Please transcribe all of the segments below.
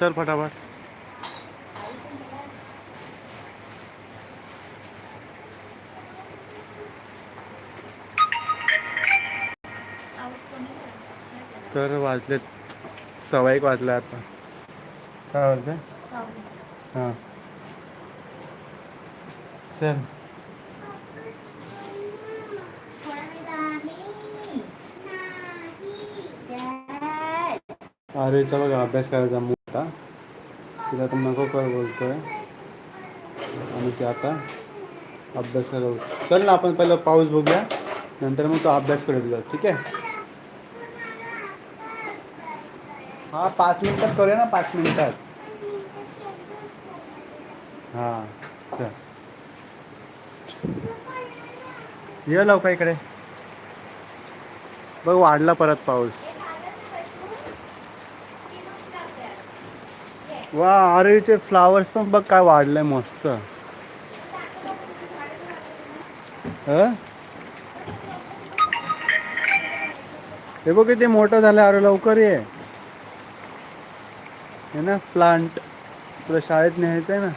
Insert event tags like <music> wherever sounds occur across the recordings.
चल फटाफट. तर वाजलेत सव्वा एक वाजले आता. काय वाजले? हां. चल. आरेचा बघा अभ्यास करायचा. आता. तिला आता नको कर बोलतोय. आणि ते आता अभ्यास करायला चल ना आपण पहिलं पाऊस बघूया. नंतर मग तो अभ्यास करत जाऊ ठीक आहे? हा पाच मिनिटात करूया ना पाच मिनिटात. हां चल. ये लवकर इकडे. बघ वाढला परत पाऊस. वा अरेचे फ्लावर्स पण बघ काय वाढलंय मस्त. हे? बघ किती मोठं झालं अरे लवकर ये. हे ना प्लांट तुला शाळेत न्यायचं आहे ना.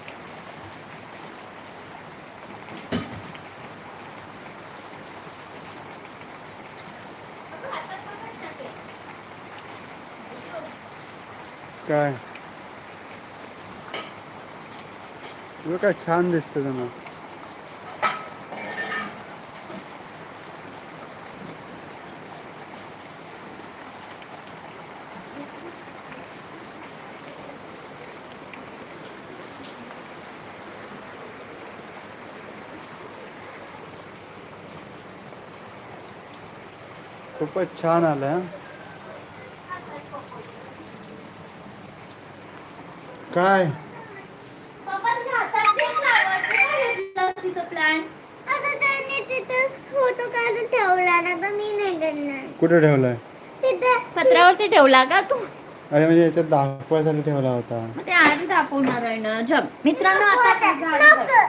काय? तुला काय छान दिसतं त्यांना खूपच छान आलं काय? काय? आता त्यांनी तिथं फोटो काढून ठेवला ना तर मी नाही करणार. कुठे ठेवलाय? तिथं पत्रावरती ठेवला का तू? अरे म्हणजे याच्यात दाखवायसाठी ठेवला होता. मग ते आधी दाखवणार आहे ना. जप मित्रांनो आता काय झालं बघ.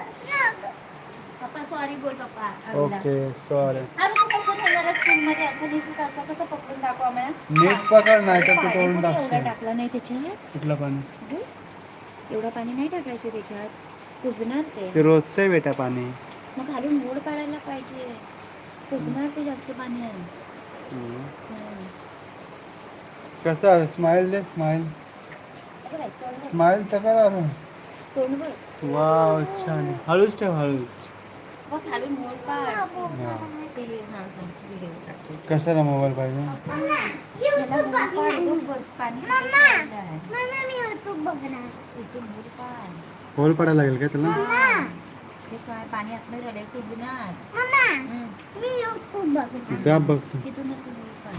पप्पा सॉरी बोल पप्पा. अरुणला. ओके सॉरी अरे तू कसं ठेवणार स्कूल मध्ये. असं असं कसं पकडून दाखवा मला नीट पकड नाही तर तू पाणी तोडून कुठे एवढं टाकशील. टाकलं नाही त्याच्यात? कुठलं पाणी? अरे, एवढं पाणी नाही टाकायचं त्याच्यात? कुजणार ते ते रोजचं आहे बेटा पाणी मग खालून मोड पाडायला पाहिजे कुजणार ते जास्त पाणी आहे हम्म. कसं स्माइल दे स्माइल. स्माइल तर करा तोंड बघ. वाव छान आहे. हळूच ठेव हळूच मग खालून मोड पाड हा. ते हा, सांग, व्हिडिओ टाकतो. कशाला मोबाईल पाहिजे याला मोड पाड, एकदम वर पाणी किती साठलं आहे. मम्मा मी युट्यूब बघणार इथून मोड पाड. होल पडायला लागेल का तुला ते काय पाणी आतलं झालंय कुजणार जा बघ तू. तिथून असं मोड पाड.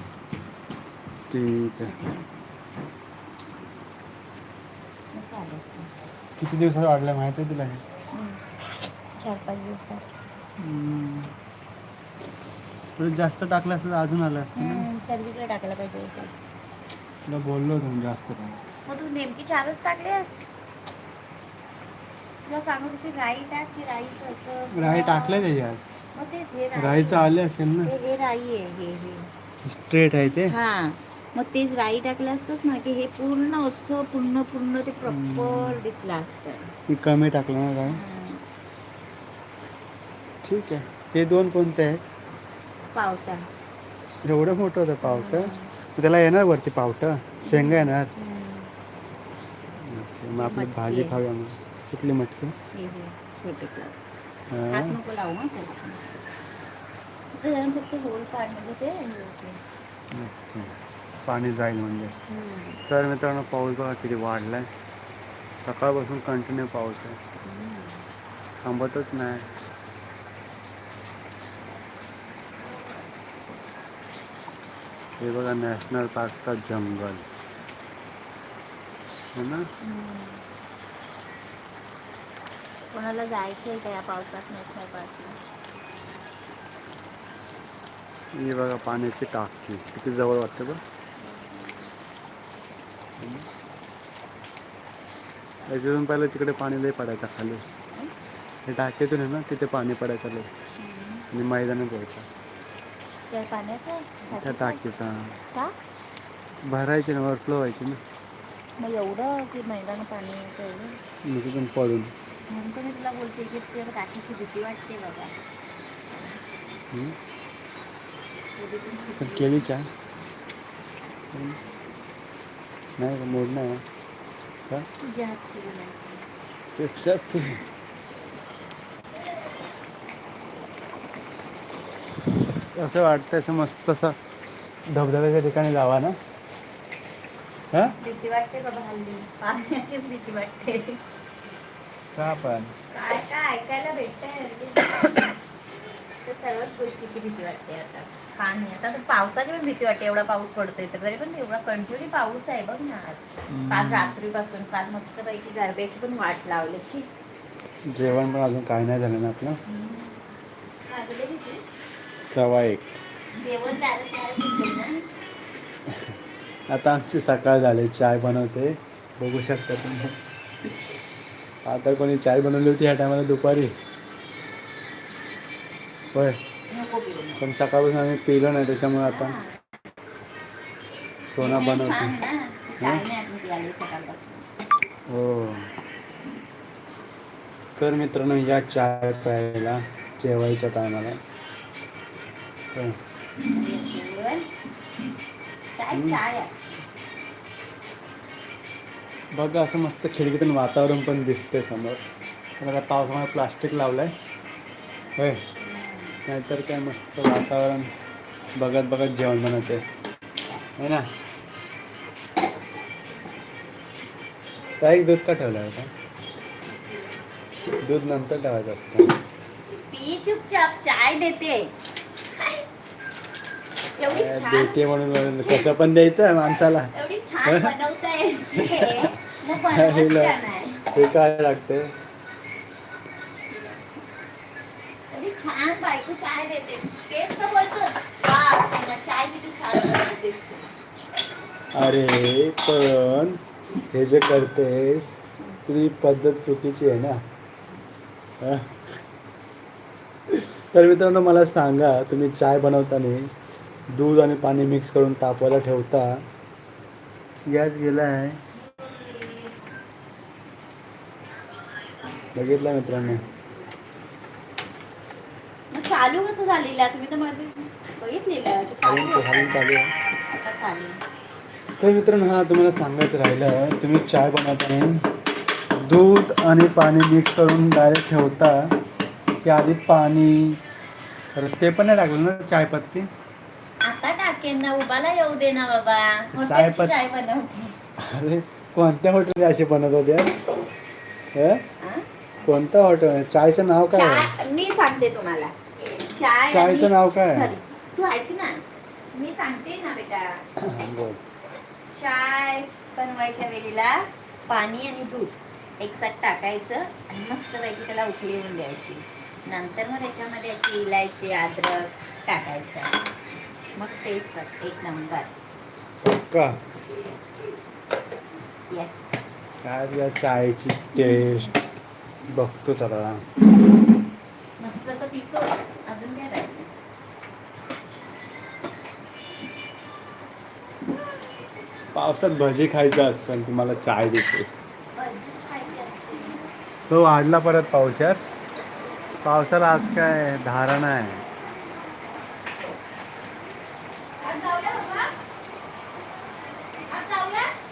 ठीक आहे. किती दिवसात वाढलं माहिती आहे तुला हे. चार पाच दिवसात. तुला जास्त टाकलं असतं तर अजून आलं असतं ना हम्म, सर्वीकडे टाकायला पाहिजे होतं. तुला बोललो होतो मी जास्त टाक. मग तू नेमकी चारच टाकलेस तुला सांगत होती राई टाक की राईचं असं राई टाकलं त्याच्यात. मग तेच हे राई राईचं आले असेल ना. हे हे राई आहे हे हे. स्ट्रेट आहे ते? हा. मग तेच राई टाकलं असतंच ना की हे पूर्ण असं पूर्ण पूर्ण ते प्रॉपर दिसलं असतं. मी कमी टाकलं ना राई. हम्म. ठीक आहे. हे दोन कोणते आहेत? पावटा. एवढं मोठं होतं पावटं? त्याला येणार वरती पावटं? शेंगा येणार? हम्म. मग आपली मटकी भाजी आहे. खाऊया मग. कुठली मटकी हे हे छोटे फ्लावर. हा. हात नको लावू हं त्याला ते जरा फक्त होल पाड म्हणजे ते. पाणी जाईल म्हणजे हम्म. तर मित्रांनो पाऊस बघा किती वाढलाय सकाळपासून कंटिन्यू पाऊस आहे हम्म. थांबतच नाही हे बघा नॅशनल पार्कचा जंगल है ना कोणाला जायचं आहे का या पावसात नॅशनल पार्कला ही बघा पाण्याची टाकी किती जवळ वाटते बघ याच्यातून पहिलं तिकडे पाणी लय पडायचं खाली. हे टाकीतून आहे ना तिथे पाणी पडायचं लय. आणि मैदानात व्हायचं त्या टाकीचा. भरायची ना ओव्हरफ्लो व्हायची ना. मग एवढं की मैदान पाणी म्हणजे पण पडून म्हणून तर मी तुला बोलते की तुला काकीची भीती वाटते बाबा हम्म. नाही का तुझ्या हातची. चुपचाप. असं वाटतं असं मस्त असं धबधब्याच्या ठिकाणी जावा ना? हा? भीती वाटते बाबा हल्ली. पाण्याचीच भीती वाटते. का पण? काय काय ऐकायला भेटतंय <coughs> तर सर्वच गोष्टीची भीती वाटते आता. पाणी आता तर पावसाची पण भीती वाटते. एवढा पाऊस पडतोय तर तरी पण एवढा कंटिन्यू पाऊस आहे बघ ना. आज काल रात्रीपासून काल मस्तपैकी गरब्याची पण वाट लावल्याची जेवण पण अजून काय नाही झालं ना आपलं? लागले भीती. सव्वा एक. जेवण <laughs> आता आमची सकाळ झाली. चाय बनवते. बघू शकता तुम्ही. आता कोणी चाय बनवली होती ह्या टायमाला दुपारी. होय. पण सकाळपासून आम्ही पिलो नाही त्याच्यामुळे आता. सोना बनवते. हो? तर मित्रांनो या चाय प्यायला जेवायच्या टायमाला. चाय चाय. बघा असं मस्त खिडकीतून वातावरण पण दिसते समोर. पण आता पावसामुळे प्लास्टिक लावलंय. होय. नाहीतर काय मस्त वातावरण बघत बघत जेवण बनवते है ना? ताई दूध का ठेवलं होता दूध नंतर ठेवायचं असतं. पी चुपचाप चाय देते. देते म्हणून कसं पण द्यायचं आहे माणसाला <laughs> हे हे काय लागते एवढी छान बायको चाय देते. तेच तर बोलतो वा सोना, चाय किती छान बनवतेस तू. अरे पण हे जे करतेस तुझी पद्धत चुकीची आहे ना? तर मित्रांनो मला सांगा तुम्ही चाय बनवताना दूध आणि पाणी मिक्स करून तापवायला ठेवता. गॅस गेला आहे बघितलं मित्रांनो. मग चालू कसं झालेलं तुम्ही तर मध्ये बघितलेलं की चालू खालून होतं. खालून चालू आहे. आता चालू तर मित्रांनो हा तुम्हाला सांगायचं राहिलं तुम्ही चाय बनवताना दूध आणि पाणी मिक्स करून डायरेक्ट ठेवता की आधी पाणी परत ते पण नाही टाकलं ना चाय पत्ती? आता टाकेन ना उभाला येऊ दे ना बाबा. चाय हॉटेलची चाय बनवते. अरे कोणत्या हॉटेल अशी बनवत होत्या हं? हा? कोणतं हॉटेल चायचं नाव काय आहे? मी सांगते तुम्हाला. चाय चायचं नाव काय? सॉरी तू ऐक ना? मी सांगते ना बेटा. <coughs> बोल. चाय बनवायच्या वेळेला पाणी आणि दूध एकसाथ टाकायचं आणि मस्तपैकी त्याला उकळी येऊन द्यायची. नंतर मग त्याच्यामध्ये अशी इलायची अद्रक टाकायचं. मग टेस्ट लागते एक नंबर. का? येस काय चायची टेस्ट बघतो चला मस्त तर पितो. अजून काय पाहिजे पावसात भजी खायचं असतं आणि तुम्हाला चाय देतेस. तो वाढला परत पावसात. पावसाला आज काय धारणा आहे?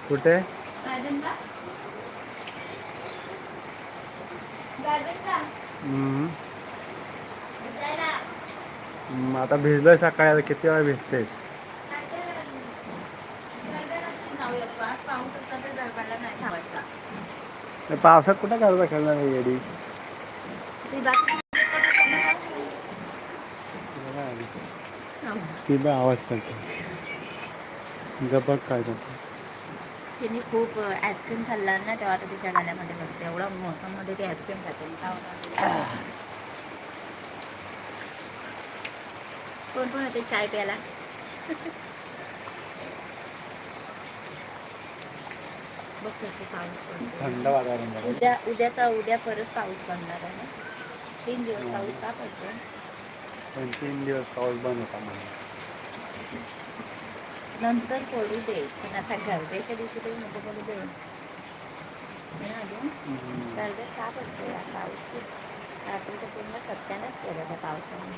कुठे गार्डनला? गार्डनला? हम्म. फिरायला? हम्म, आता भिजलोय सकाळी आता किती वेळा भिजतेस? पावसात कुठं करता खेळणार आहे येडी? ती बा आवाज करते. गबक काय करते? तिने खूप आईस्क्रीम खाल्ला ना तेव्हा आता तिच्या गाण्यामध्ये बसते. एवढा मोसममध्ये ती आईस्क्रीम खाते. कोण कोण होते चाय प्यायला. बघ कसं पाऊस पडतो उद्या उद्याचा उद्या परत पाऊस पडणार आहे तीन दिवस पाऊस का पडतो तीन दिवस पाऊस बंद होता म्हणून. नंतर पडू दे. पण आता गरजेच्या दिवशी तरी नको पडू दे. गरजेत का पडतो या पाऊस रात्री तर पूर्ण सत्यानच केलं त्या पावसाने.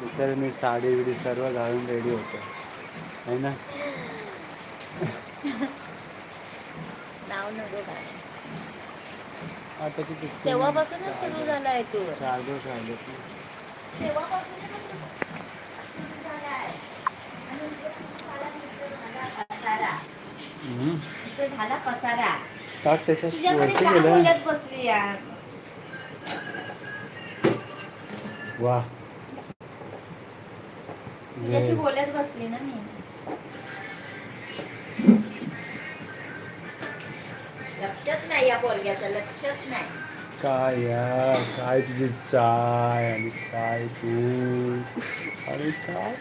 बिचारे मी साडी बिडी सर्व घालून रेडी होतो. आहे ना? नाव नको काय आता किती तेव्हापासूनच सुरू झाला आहे टूर चार दिवस राहिले. तेव्हापासूनच सुरू झालाय आणि इथे झाला पसारा हम्म. इथे झाला पसारा. टाक त्याच्यात. तुझ्याकडे वरती का गेलं. बोलत बसली यार. वा. तुझ्याशी बोलत बसली ना मी. लक्षच नाही या पोरग्याचं लक्षच नाही. काय यार काय तुझी चाय आणि काय तू? आणि काय?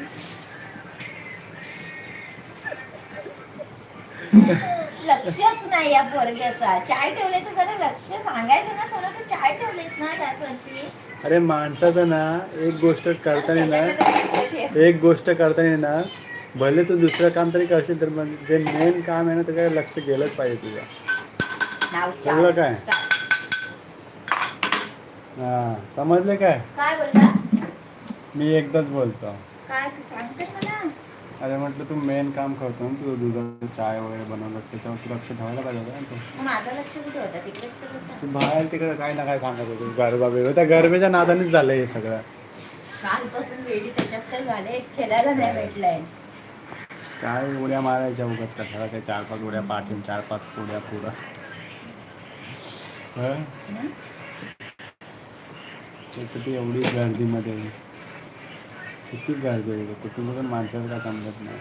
लक्षच नाही या पोरग्याचा. चाय ठेवले तर जरा लक्ष सांगायचं ना सोना तू चाय ठेवलीस ना त्यासाठी अरे माणसाचं ना एक गोष्ट करताना ना एक गोष्ट करताना ना भले तू दुसरं काम तरी करशील तर मग जे मेन काम आहे ना त्याच्याकडे लक्ष गेलंच पाहिजे तुझं नाव बोलला काय? हां समजले काय? काय बोलला? मी एकदाच बोलतो. काय तू सांगते मला? अरे म्हटलं तू मेन काम करतो ना तू दुधाचं चाय वगैरे बनवलंस त्याच्यावर तू लक्ष ठेवायला पाहिजे होतं माझं लक्ष कुठे होतं? तिकडेच तर होतं. तू बाहेर तिकडे काय ना काय सांगत होती गरबा बिरबा त्या गरबेच्या नादानेच झालं हे सगळं. कालपासून वेडी त्याच्यात तर झाले खेळायला नाही भेटलंय. काय उड्या मारायच्या उगाच कशाला काय चार पाच उड्या पाठीन चार पाच उड्या? एक तर ती एवढी गर्दीमध्ये. किती गर्दी होती कुठून पण माणसाचं काय समजत नाही.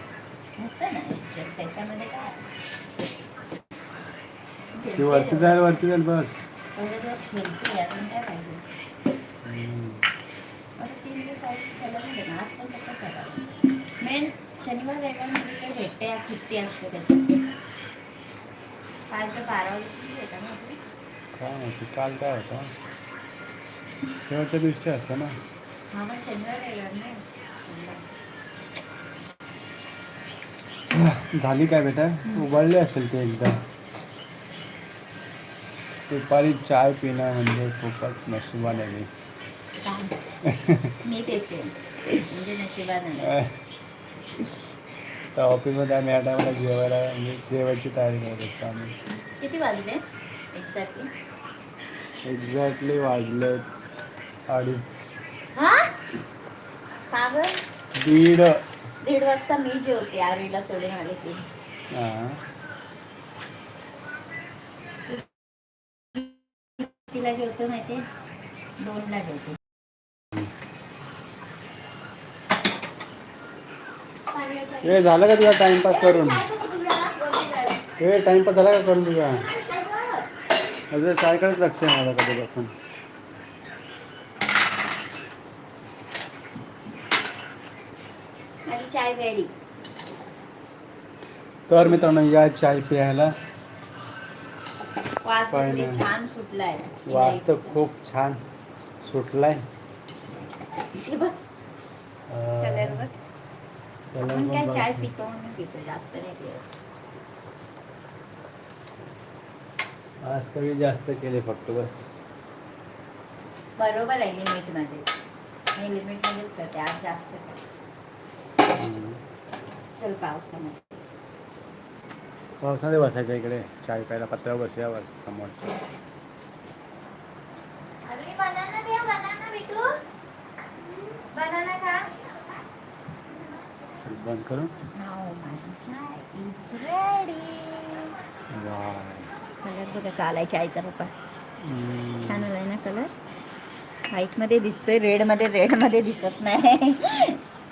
ती वरती जाईल वरती जाईल बघ. मेन शनिवार रविवार म्हणजे भेटते सुट्टी असते त्याच्यात काल तर बारा वाजता येतं ना आपली काय माहिती काल काय होतं? शेवटच्या दिवशी असतं ना. हा मग शनिवार रविवार नाही. झाली काय बेटा? उघडली असेल ते एकदा. दुपारी चाय पिणं म्हणजे खूपच नशिबाने मी म्हणजे. तर ऑफिसमध्ये आम्ही या टायमाला जेवायला म्हणजे जेवायची तयारी करत असतो आम्ही. किती वाजले? एक्झॅक्टली एक्झॅक्टली वाजले अडीच. का बरं दीड. दीड वाजता मी जेवते आरवीला सोडून आले की तिला जेवतो माहिती दोनला जेवते. हे झालं का तुझा टाइमपास करून? हे टाइमपास झाला का करून तुझा? अजून चायकडेच लक्ष आहे माझं कधीपासून माझी चाय रेडी तर मित्रांनो या चाय प्यायला वास वगैरे. छान सुटलाय वास तर खूप छान सुटलाय हे बघ, कलर बघ. कलर आपण पण काय बघ. चाय पितो म्हणून पितो जास्त नाही पित आज तरी जास्त केले फक्त बस बरोबर आहे लिमिटमध्ये मी लिमिट मध्येच करते आज जास्त. चल पावसामध्ये पावसामध्ये बसायच्या इकडे. चाय प्यायला पत्रावर बसूया समोरच्या अरे बनाना द्या बनाना बिटू बनाना का चल, बंद करू. नाव इज रेडी कलर बघ कसा आलाय चायचा पप्पा. छान आलाय ना कलर व्हाईटमध्ये दिसतोय रेडमध्ये रेडमध्ये दिसत नाही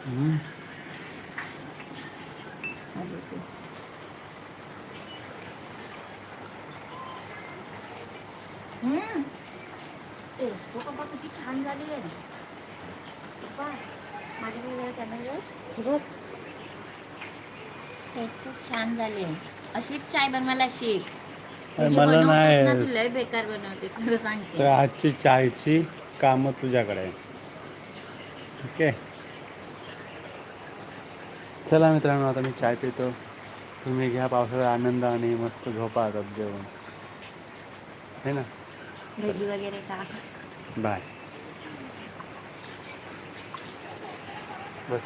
हम्म. हम्म. ए, तो पप्पा किती छान झाली आहे पप्पा माझ्याकडे जरा कॅमेरा जवळ. हे बघ टेस्ट खूप छान झाली आहे. अशीच चाय बनवायला शिक. तुझी मला बनवतेस ना, नाही तू लय बेकार बनवते तर सांगते. आजची चायची कामं तुझ्याकडे आहे ठीक आहे चला मित्रांनो आता मी चाय पितो. तुम्ही घ्या पावसाचा आनंद आणि मस्त झोपा आता जेवण. है ना? भजी वगैरे का बाय. बस.